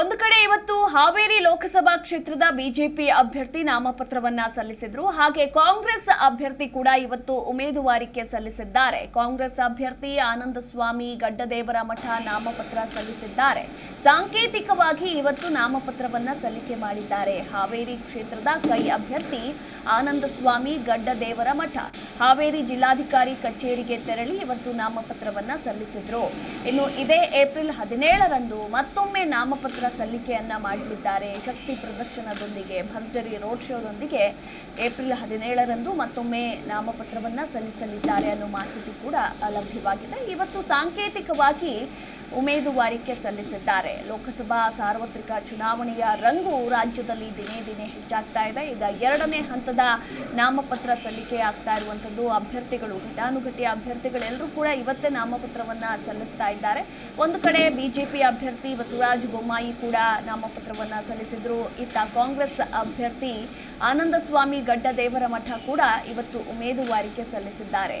ಒಂದು ಕಡೆ ಇವತ್ತು ಹಾವೇರಿ ಲೋಕಸಭಾ ಕ್ಷೇತ್ರದ ಬಿಜೆಪಿ ಅಭ್ಯರ್ಥಿ ನಾಮಪತ್ರವನ್ನ ಸಲ್ಲಿಸಿದ್ರು. ಹಾಗೆ ಕಾಂಗ್ರೆಸ್ ಅಭ್ಯರ್ಥಿ ಕೂಡ ಇವತ್ತು ಉಮೇದುವಾರಿಕೆ ಸಲ್ಲಿಸಿದ್ದಾರೆ. ಕಾಂಗ್ರೆಸ್ ಅಭ್ಯರ್ಥಿ ಆನಂದ ಸ್ವಾಮಿ ಗಡ್ಡದೇವರ ಮಠ ನಾಮಪತ್ರ ಸಲ್ಲಿಸಿದ್ದಾರೆ. ಸಾಂಕೇತಿಕವಾಗಿ ಇವತ್ತು ನಾಮಪತ್ರವನ್ನ ಸಲ್ಲಿಕೆ ಮಾಡಿದ್ದಾರೆ. ಹಾವೇರಿ ಕ್ಷೇತ್ರದ ಕೈ ಅಭ್ಯರ್ಥಿ ಆನಂದ ಸ್ವಾಮಿ ಗಡ್ಡದೇವರ ಮಠ. ಹಾವೇರಿ ಜಿಲ್ಲಾಧಿಕಾರಿ ಕಚೇರಿಗೆ ತೆರಳಿ ಇವತ್ತು ನಾಮಪತ್ರವನ್ನ ಸಲ್ಲಿಸಿದ್ರು. ಇನ್ನು ಇದೇ ಏಪ್ರಿಲ್ ಹದಿನೇಳರಂದು ಮತ್ತೊಮ್ಮೆ ನಾಮಪತ್ರ ಸಲ್ಲಿಕೆಯನ್ನ ಮಾಡಲಿದ್ದಾರೆ. ಶಕ್ತಿ ಪ್ರದರ್ಶನದೊಂದಿಗೆ ಭರ್ಜರಿ ರೋಡ್ ಶೋದೊಂದಿಗೆ ಏಪ್ರಿಲ್ ಹದಿನೇಳರಂದು ಮತ್ತೊಮ್ಮೆ ನಾಮಪತ್ರವನ್ನ ಸಲ್ಲಿಸಲಿದ್ದಾರೆ ಅನ್ನೋ ಮಾಹಿತಿ ಕೂಡ ಲಭ್ಯವಾಗಿದೆ. ಇವತ್ತು ಸಾಂಕೇತಿಕವಾಗಿ ಉಮೇದುವಾರಿಕೆ ಸಲ್ಲಿಸಿದ್ದಾರೆ. ಲೋಕಸಭಾ ಸಾರ್ವತ್ರಿಕ ಚುನಾವಣೆಯ ರಂಗು ರಾಜ್ಯದಲ್ಲಿ ದಿನೇ ದಿನೇ ಹೆಚ್ಚಾಗ್ತಾ ಇದೆ. ಈಗ ಎರಡನೇ ಹಂತದ ನಾಮಪತ್ರ ಸಲ್ಲಿಕೆ ಆಗ್ತಾ ಇರುವಂಥದ್ದು ಅಭ್ಯರ್ಥಿಗಳು, ಘಟಾನುಘಟಿ ಅಭ್ಯರ್ಥಿಗಳೆಲ್ಲರೂ ಕೂಡ ಇವತ್ತೇ ನಾಮಪತ್ರವನ್ನ ಸಲ್ಲಿಸ್ತಾ ಇದ್ದಾರೆ. ಒಂದು ಕಡೆ ಬಿಜೆಪಿ ಅಭ್ಯರ್ಥಿ ಬಸವರಾಜ ಬೊಮ್ಮಾಯಿ ಕೂಡ ನಾಮಪತ್ರವನ್ನ ಸಲ್ಲಿಸಿದ್ರು. ಇತ್ತ ಕಾಂಗ್ರೆಸ್ ಅಭ್ಯರ್ಥಿ ಆನಂದಸ್ವಾಮಿ ಗಡ್ಡ ದೇವರ ಮಠ ಕೂಡ ಇವತ್ತು ಉಮೇದುವಾರಿಕೆ ಸಲ್ಲಿಸಿದ್ದಾರೆ.